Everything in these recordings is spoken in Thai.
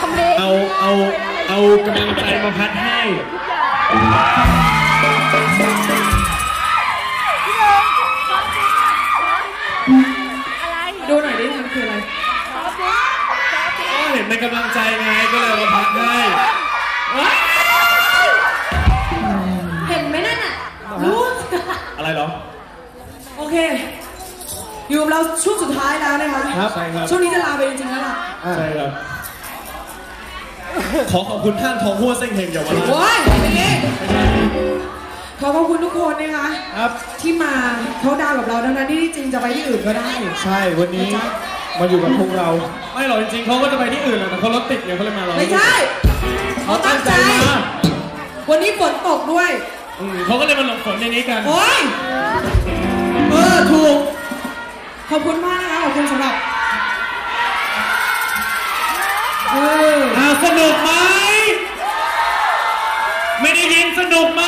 ทำเลเอา เอา เอากำลังใจมาพัดให้ ดูหน่อยดิมันคืออะไรก็เห็นเป็นกำลังใจไงก็เลยมาพัดให้ว้ายเห็นไหมนั่นน่ะ รู้ อะไรเหรอ โอเค อยู่กับเราช่วงสุดท้ายแล้วนะคะ ครับใช่ครับ ช่วงนี้จะลาไปจริงๆแล้วล่ะ ใช่ครับ ขอขอบคุณท่านทองหัวเส้งเฮงเยาวราช โอ้ยเป็นไงขอขอบคุณทุกคนนะคะครับ ที่มาเขาดาวน์กับเราดังนั้นที่จริงจะไปที่อื่นก็ได้ ใช่วันนี้มาอยู่กับพวกเรา ไม่หรอกจริงๆเขาก็จะไปที่อื่นแหละแต่เขารถติดไงเขาเลยมาเราไม่ใช่เขาตั้งใจมาวันนี้ฝนตกด้วย อืมเขาก็เลยมาหลบฝนในนี้กัน โอ้ยเออถูก ขอบคุณมากนะคะขอบคุณสำหรับ เอออ่าสนุกไหม ไม่ได้ยินสนุกไหม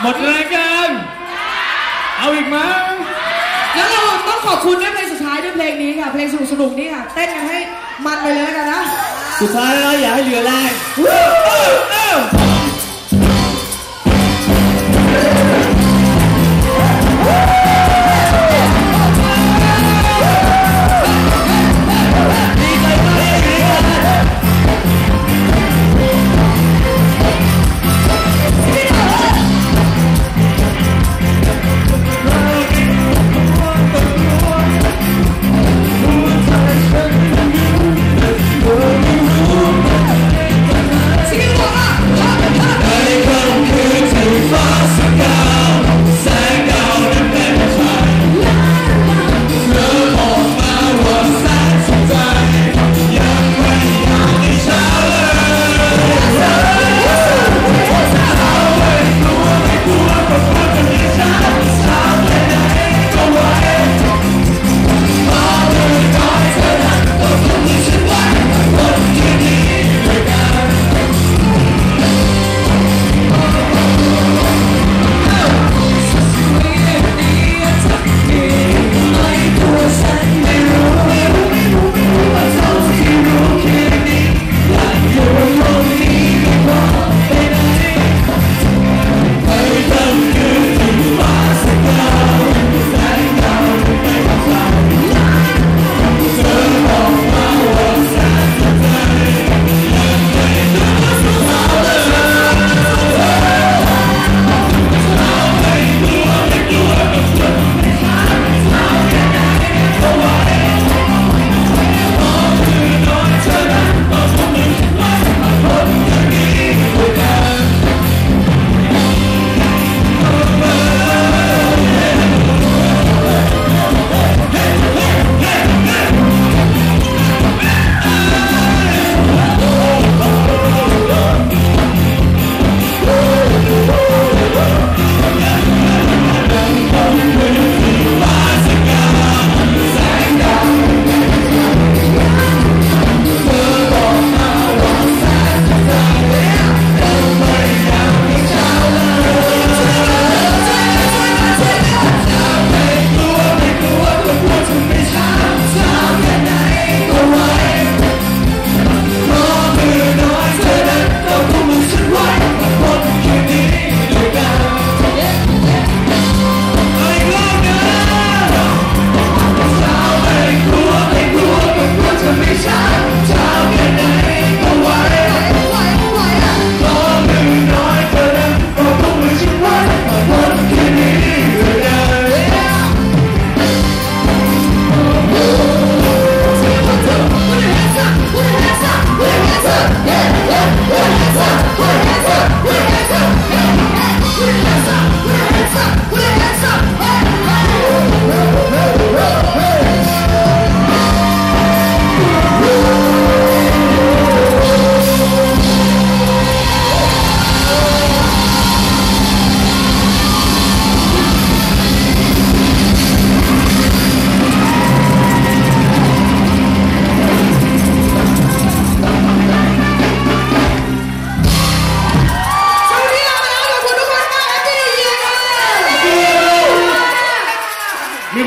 หมดรายการเอาอีกมั้งแล้วเราต้องขอบคุณด้วยเพลงสุดท้ายด้วยเพลงนี้ค่ะ เพลงสนุกสนุกๆนี่ค่ะ เต้นกันให้มันไปเลยแล้วกันนะ สุดท้ายแล้วอย่าให้เหลือแรง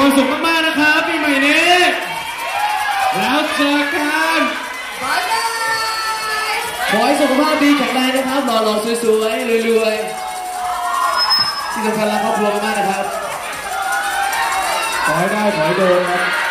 ความสุขมากๆนะครับปีใหม่นี้ แล้วเจอกันบายบายขอให้สุขภาพดีแข็งแรงนะครับหล่อๆสวยๆรวยๆที่สำคัญรักครอบครัวมากๆนะครับ ขอให้ได้ขอให้โดนครับ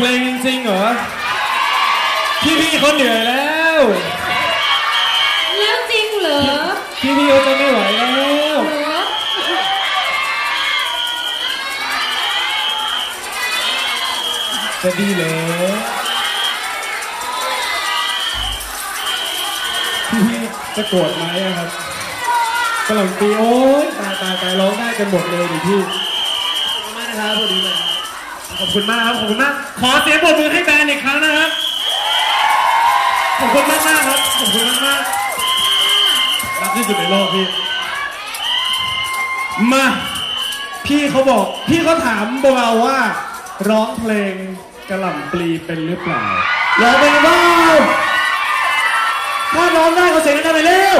เอาอีกเพลงจริงๆเหรอพี่พี่ๆเขาเหนื่อยแล้ว แล้วจริงเหรอพี่พี่ๆเขาจะไม่ไหวแล้วเหรอจะดีเหรอพี่พี่ๆจะโกรธไหมอะครับกำลังตีโอ๊ยตายตายตายร้องได้กันหมดเลยดิพี่ขอบคุณมากนะครับพอดีเลย ขอบคุณมากครับ ขอบคุณมาก ขอเสียงปรบมือให้แบรนด์อีกครั้งนะครับ ขอบคุณมากมากๆครับ ขอบคุณมากมากๆรักที่สุดในโลกพี่ มา พี่เขาบอก พี่เขาถามพวกเราว่า ร้องเพลงกระหล่ำปลีเป็นหรือเปล่า ร้องเป็นบ้าถ้าร้องได้ก็เสียงดังๆไปเร็ว